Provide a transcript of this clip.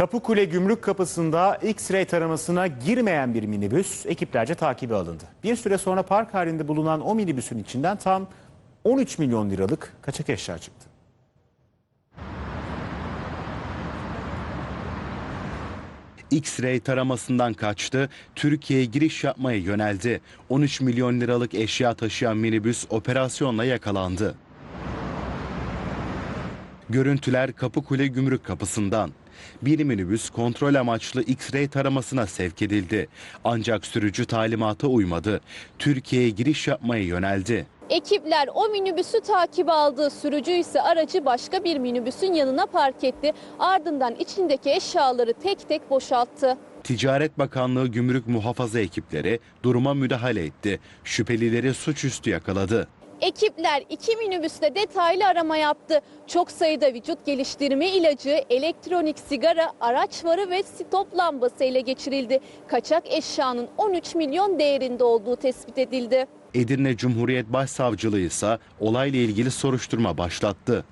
Kapıkule Gümrük Kapısı'nda X-ray taramasına girmeyen bir minibüs ekiplerce takibe alındı. Bir süre sonra park halinde bulunan o minibüsün içinden tam 13 milyon liralık kaçak eşya çıktı. X-ray taramasından kaçtı, Türkiye'ye giriş yapmaya yöneldi. 13 milyon liralık eşya taşıyan minibüs operasyonla yakalandı. Görüntüler Kapıkule Gümrük Kapısı'ndan. Bir minibüs kontrol amaçlı X-ray taramasına sevk edildi. Ancak sürücü talimata uymadı. Türkiye'ye giriş yapmaya yöneldi. Ekipler o minibüsü takip aldı. Sürücü ise aracı başka bir minibüsün yanına park etti. Ardından içindeki eşyaları tek tek boşalttı. Ticaret Bakanlığı gümrük muhafaza ekipleri duruma müdahale etti. Şüphelileri suçüstü yakaladı. Ekipler iki minibüste detaylı arama yaptı. Çok sayıda vücut geliştirme ilacı, elektronik sigara, araç varı ve stop lambası ele geçirildi. Kaçak eşyanın 13 milyon değerinde olduğu tespit edildi. Edirne Cumhuriyet Başsavcılığı ise olayla ilgili soruşturma başlattı.